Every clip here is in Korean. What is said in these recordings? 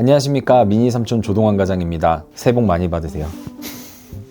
안녕하십니까 미니 삼촌 조동환 과장입니다. 새해 복 많이 받으세요.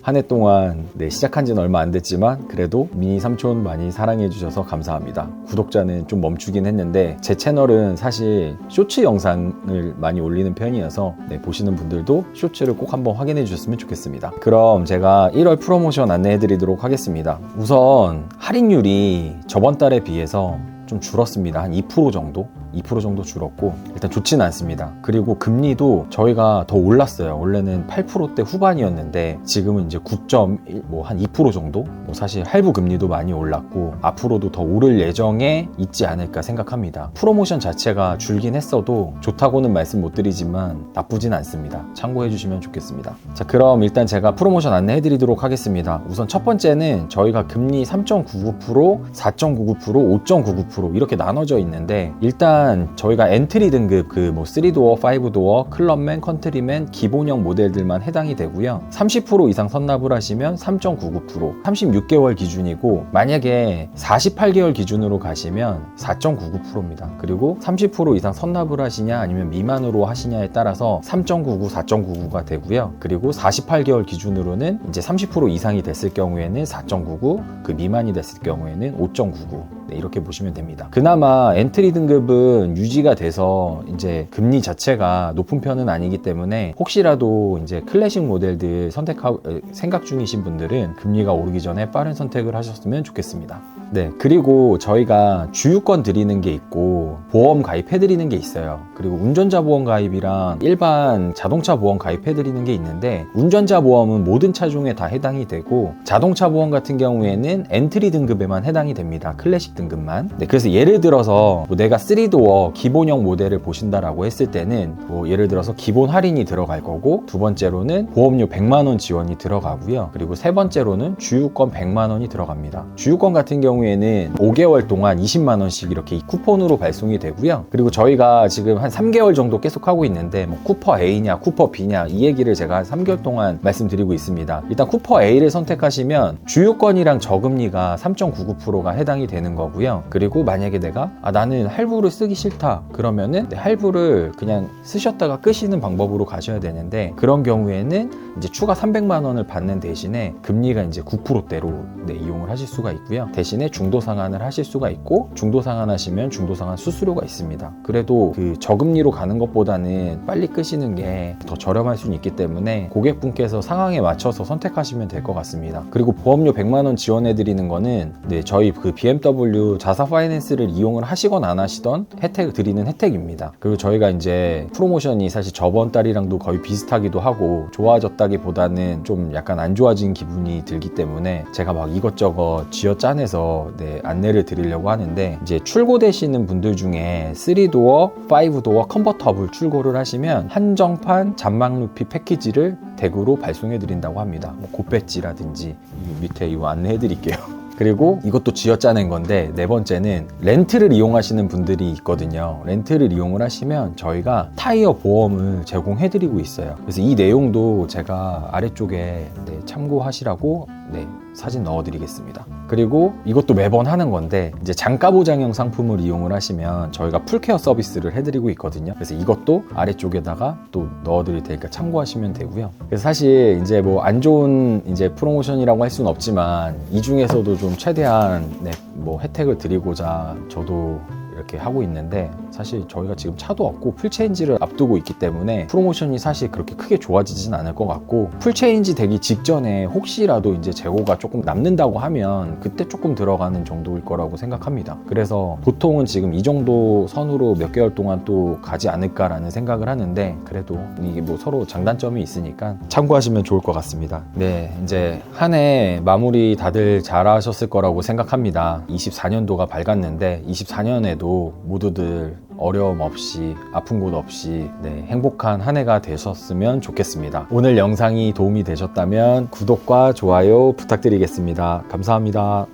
한 해 동안 네, 시작한 지는 얼마 안 됐지만 그래도 미니 삼촌 많이 사랑해 주셔서 감사합니다. 구독자는 좀 멈추긴 했는데 제 채널은 사실 쇼츠 영상을 많이 올리는 편이어서 네, 보시는 분들도 쇼츠를 꼭 한번 확인해 주셨으면 좋겠습니다. 그럼 제가 1월 프로모션 안내해 드리도록 하겠습니다. 우선 할인율이 저번 달에 비해서 좀 줄었습니다. 한 2% 정도? 2% 정도 줄었고 일단 좋지는 않습니다. 그리고 금리도 저희가 더 올랐어요. 원래는 8%대 후반이었는데 지금은 이제 9.1 뭐 한 2% 정도? 뭐 사실 할부 금리도 많이 올랐고 앞으로도 더 오를 예정에 있지 않을까 생각합니다. 프로모션 자체가 줄긴 했어도 좋다고는 말씀 못 드리지만 나쁘진 않습니다. 참고해 주시면 좋겠습니다. 자, 그럼 일단 제가 프로모션 안내해 드리도록 하겠습니다. 우선 첫 번째는 저희가 금리 3.99%, 4.99%, 5.99% 이렇게 나눠져 있는데 일단 저희가 엔트리 등급 그 뭐 3도어, 5도어, 클럽맨, 컨트리맨 기본형 모델들만 해당이 되고요. 30% 이상 선납을 하시면 3.99%, 36개월 기준이고 만약에 48개월 기준으로 가시면 4.99%입니다. 그리고 30% 이상 선납을 하시냐 아니면 미만으로 하시냐에 따라서 3.99, 4.99가 되고요. 그리고 48개월 기준으로는 이제 30% 이상이 됐을 경우에는 4.99, 그 미만이 됐을 경우에는 5.99 네, 이렇게 보시면 됩니다. 그나마 엔트리 등급은 유지가 돼서 이제 금리 자체가 높은 편은 아니기 때문에 혹시라도 이제 클래식 모델들 선택하고 생각 중이신 분들은 금리가 오르기 전에 빠른 선택을 하셨으면 좋겠습니다. 네, 그리고 저희가 주유권 드리는 게 있고 보험 가입해 드리는 게 있어요. 그리고 운전자 보험 가입이랑 일반 자동차 보험 가입해 드리는 게 있는데 운전자 보험은 모든 차종에 다 해당이 되고 자동차 보험 같은 경우에는 엔트리 등급에만 해당이 됩니다. 클래식 등급만. 네, 그래서 예를 들어서 뭐 내가 3도어 기본형 모델을 보신다라고 했을 때는 뭐 예를 들어서 기본 할인이 들어갈 거고 두 번째로는 보험료 100만 원 지원이 들어가고요. 그리고 세 번째로는 주유권 100만 원이 들어갑니다. 주유권 같은 경우 에는 5개월 동안 20만 원씩 이렇게 쿠폰으로 발송이 되고요. 그리고 저희가 지금 한 3개월 정도 계속 하고 있는데 뭐 쿠퍼 A냐 쿠퍼 B냐 이 얘기를 제가 한 3개월 동안 말씀드리고 있습니다. 일단 쿠퍼 A를 선택하시면 주유권이랑 저금리가 3.99%가 해당이 되는 거고요. 그리고 만약에 내가 아 나는 할부를 쓰기 싫다 그러면은 네, 할부를 그냥 쓰셨다가 끄시는 방법으로 가셔야 되는데 그런 경우에는 이제 추가 300만 원을 받는 대신에 금리가 이제 9%대로 네, 이용을 하실 수가 있고요. 대신에 중도 상환을 하실 수가 있고 중도 상환하시면 중도 상환 수수료가 있습니다. 그래도 그 저금리로 가는 것보다는 빨리 끄시는 게 더 저렴할 수는 있기 때문에 고객분께서 상황에 맞춰서 선택하시면 될 것 같습니다. 그리고 보험료 100만 원 지원해 드리는 거는 네, 저희 그 BMW 자사 파이낸스를 이용을 하시건 안 하시던 혜택 드리는 혜택입니다. 그리고 저희가 이제 프로모션이 사실 저번 달이랑도 거의 비슷하기도 하고 좋아졌다기보다는 좀 약간 안 좋아진 기분이 들기 때문에 제가 막 이것저것 쥐어 짜내서 네, 안내를 드리려고 하는데 이제 출고되시는 분들 중에 3도어, 5도어 컨버터블 출고를 하시면 한정판 잔망 루피 패키지를 댁으로 발송해 드린다고 합니다. 뭐 고배지라든지 이 밑에 이거 안내해 드릴게요. 그리고 이것도 쥐어 짜낸 건데 네 번째는 렌트를 이용하시는 분들이 있거든요. 렌트를 이용을 하시면 저희가 타이어 보험을 제공해 드리고 있어요. 그래서 이 내용도 제가 아래쪽에 네, 참고하시라고 네, 사진 넣어 드리겠습니다. 그리고 이것도 매번 하는 건데 이제 장가 보장형 상품을 이용을 하시면 저희가 풀케어 서비스를 해드리고 있거든요. 그래서 이것도 아래쪽에다가 또 넣어 드릴 테니까 참고하시면 되고요. 그래서 사실 이제 뭐 안 좋은 이제 프로모션이라고 할 수는 없지만 이 중에서도 좀 최대한 네, 뭐 혜택을 드리고자 저도 이렇게 하고 있는데 사실 저희가 지금 차도 없고 풀체인지를 앞두고 있기 때문에 프로모션이 사실 그렇게 크게 좋아지진 않을 것 같고 풀체인지 되기 직전에 혹시라도 이제 재고가 조금 남는다고 하면 그때 조금 들어가는 정도일 거라고 생각합니다. 그래서 보통은 지금 이 정도 선으로 몇 개월 동안 또 가지 않을까라는 생각을 하는데 그래도 이게 뭐 서로 장단점이 있으니까 참고하시면 좋을 것 같습니다. 네, 이제 한 해 마무리 다들 잘 하셨을 거라고 생각합니다. 24년도가 밝았는데 24년에 도 모두들 어려움 없이 아픈 곳 없이 네, 행복한 한 해가 되셨으면 좋겠습니다. 오늘 영상이 도움이 되셨다면 구독과 좋아요 부탁드리겠습니다. 감사합니다.